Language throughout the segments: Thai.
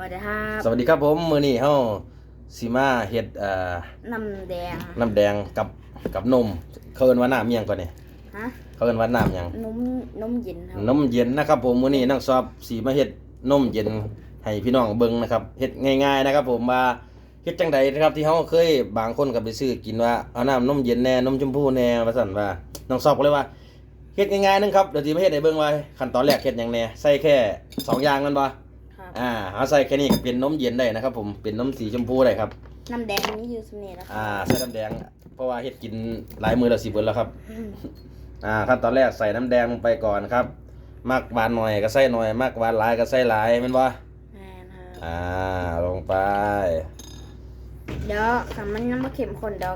วัสดีครับสวัสดีครับผมมื้อนี้เฮาสิมาเฮ็ดเอ่อน้ำแดงน้ำแดงกับกับนมเขาเอิ้นว่าน้ำอิหยังก่อนนี่ฮะเขาเอิ้นว่าน้ำหยังนมนมเย็นครับนมเย็นนะครับ ผมมื้อนี้นักสอบสิมาเฮ็ดนมเย็นให้พี่น้องเบิ่งนะครับเฮ็ดง่ายๆนะครับ ผมว่าเฮ็ดจังใดนะครับที่เฮาเคยบางคนก็ไปซื้อกินว่าเอาน้ำนมเย็นแน่นมชมพูแน่ว่าซั่นว่าน้องสอบก็เลยว่าเฮ็ดง่ายๆนึงครับเดี๋ยวสิมาเฮ็ดให้เบิ่งว่าขั้นตอนแรกเฮ็ดหยังแน่ใส่แค่สองอย่างแมันบ่ครับ อ่าเอาใส่แค่นี้ก็เป็นนมเย็นได้นะครับ ผมเป็นนมสีชมพูได้ครับ น้ำแดงนี่อยู่สำเนียงนะครัอ่าบใส่น้ำแดง เพราะว่าเฮ็ดกินหลายมือแล้วสิเบิดแล้วครับอืมอ่าขั้นตอนแรกใส่น้ำแดงลงไปก่อนครับมากหวานหน่อยก็ใส่หน่อยมากหวานหลายก็ใส่หลายแม่นบ่แม่นครับอ่าลงไป เดี๋ยวคำมันยังไม่เข็มข้นเดี๋ยว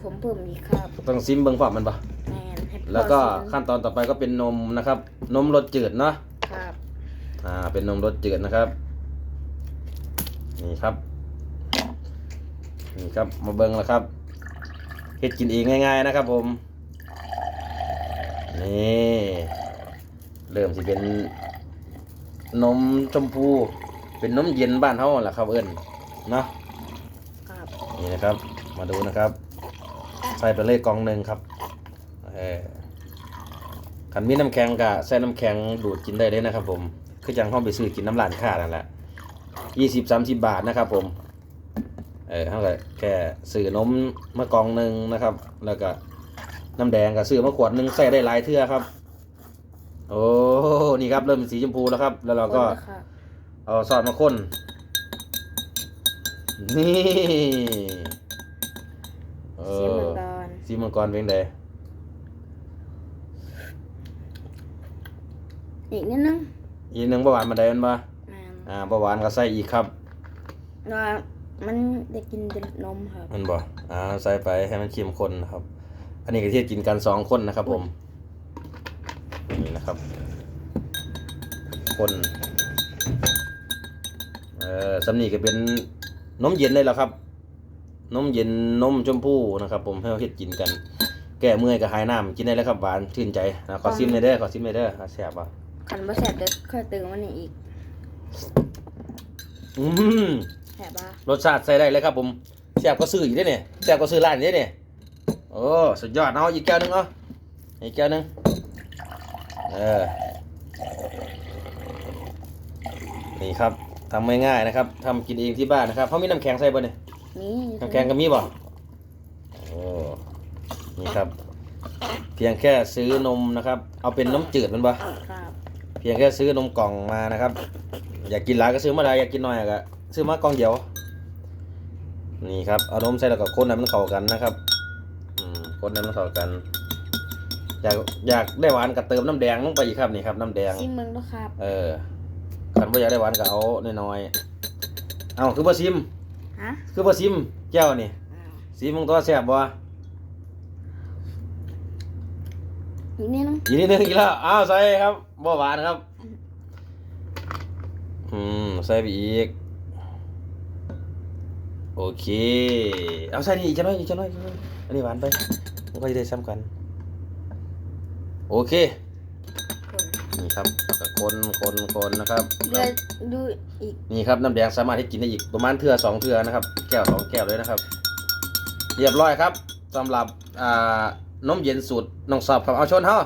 ผมเพิ่มอีกครับต้องซิมเบิ่งพร้อมมันบ่แม่นให้พ่อแล้วก็ชิมขั้นตอนต่อไปก็เป็นนมนะครับ นมรสจืดเนาะครับ อ่าเป็นนมรสจืดนะครับนี่ครับนี่ครับมาเบิ่งแล้วครับเฮ็ดกินเองง่ายๆนะครับผมนี่เริ่มสิเป็นนมชมพูเป็นนมเย็นบ้านเฮาแหละครับเอิ้นเนาะครับนี่นะครับ มาดูนะครับ ใส่ไปเลยกล่องหนึ่งครับเออ ขันมีน้ำแข็งกะใส่น้ำแข็งดูดกินได้เลยนะครับ ผมคือจังห้องไปซื้อกินน้ำร้านค้านั่นแหละยี่สิบสามสิบบาทนะครับ ผม เออเท่ากับแค่ซื้อนมมากล่องหนึ่งนะครับ แล้วก็น้ำแดงก็ซื้อมาขวดหนึ่งใส่ได้หลายเทื่อครับ โอ้นี่ครับเริ่มเป็นสีชมพูแล้วครับ แล้วเราก็คนนะครับเอาซอสมาข้นนี่เอชิมอมันก่อนซีมังกรเป็นไง อีกนิดนึงอีกหนึ่งประหวานมาได้มันบ่แม่นอ่าประหวานก็ใส่อีกครับแล้วมันได้กินเป็นนมครับ มันบ่อ่าใส่ไปให้มันเข้มข้นนะครับ อันนี้ก็เทียบกินกันสองคนนะครับ ผมนี่นะครับคนเอ่อสำนีก็เป็นนมเย็นเลยแล้วครับนมเย็นนมชมพูนะครับ ผมให้เราเฮ็ดกินกัน แก้เมื่อยก็หายน้ำกินได้แล้วครับหวานชื่นใจนะขอซิมเลยเด้อขอซิมเลยเด้ออะแซ่บป่ะ ขันบ่แสบเดี๋ยวค่อยเติมมันนี่อีกอืมแสบปะรสชาติใส่ได้เลยครับผมแซ่บก็ซื้ออีกได้อเนี่ยแซ่บก็ซื้อร้านนี้เนี่ยโอ้สุดยอดเอาอีกแก้วหนึงเอาอีกแก้วหนึงเออนี่ครับทำง่ายๆนะครับทำกินเองที่บ้านนะครับเขามีน้ำแข็งใส่บ่เนี่ยนี่น้ำแข็งก็มีบ่โอ้นี่ครับ เพียงแค่ซื้อนมนะครับ เอาเป็นน้ำจืดมันบ่ครับเพียงแค่ซื้อนมกล่องมานะครับ อยากกินหลายก็ซื้อมาได้อยากกินน้อยก็ซื้อมากล่องเดียว นี่ครับเอานมใส่แล้วก็คนให้มันเข้ากันนะครับอืมคนให้มันเข้ากัน อยากอยากได้หวานก็เติมน้ำแดงลงไปอีกครับนี่ครับน้ำแดงชิมมึงด้วยครับ เออคันบ่อยากได้หวานก็เอาน้อยๆเอาคือบ่ซิมฮะคือบ่ซิมแก้วนี่อ้าวซิมมึงตัวแซ่บบ่ อีกนิดนึงอีกนิดนึงอีกแล้วอ้าวใส่ครับบ่หวานครับ อืมใส่ไปอีก โอเค เอาใส่นี่อีกจังหน่อยอีกจังหน่อยอีกจังหน่อยอันนี้หวานไปมันก็จะได้ซ้ำกัน โอเคคนนี่ครับแล้วก็คนคนคนนะครับเดี๋ยวดูอีกนี่ครับน้ำแดงสามารถที่กินได้อีกประมาณเทื่อสองเทื่อนะครับ แก้วสองแก้วเลยนะครับ เรียบร้อยครับสำหรับอ่า นมเย็นสูตรน้องสอบครับเอาชนเฮา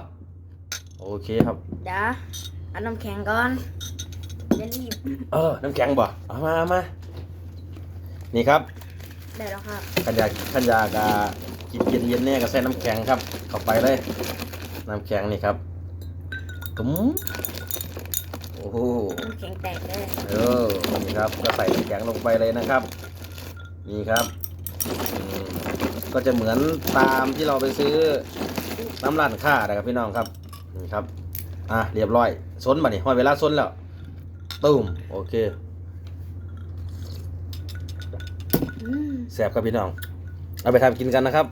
โอเคครับเดี๋ยวเอาน้ำแข็งก่อนจะรีบเออน้ำแข็งบ่เอามาเอามานี่ครับได้แล้วครับขันยากขันยากอ่ากินเย็นเย็นๆเนี่ยก็ใส่น้ำแข็งครับ เข้าไปเลย น้ำแข็งนี่ครับตุ้มโอ้โหน้ำแข็งแตกเลยเออนี่ครับก็ใส่น้ำแข็งลงไปเลยนะครับ นี่ครับอืม ก็จะเหมือนตามที่เราไปซื้อน้ำร้านค้านะครับพี่น้องครับนี่ครับอะเรียบร้อยซนมานี่ห้อยเวลาซนแล้วตุ้มโอเคอืมแซ่บครับพี่น้อง เอาไปทำกินกันนะครับ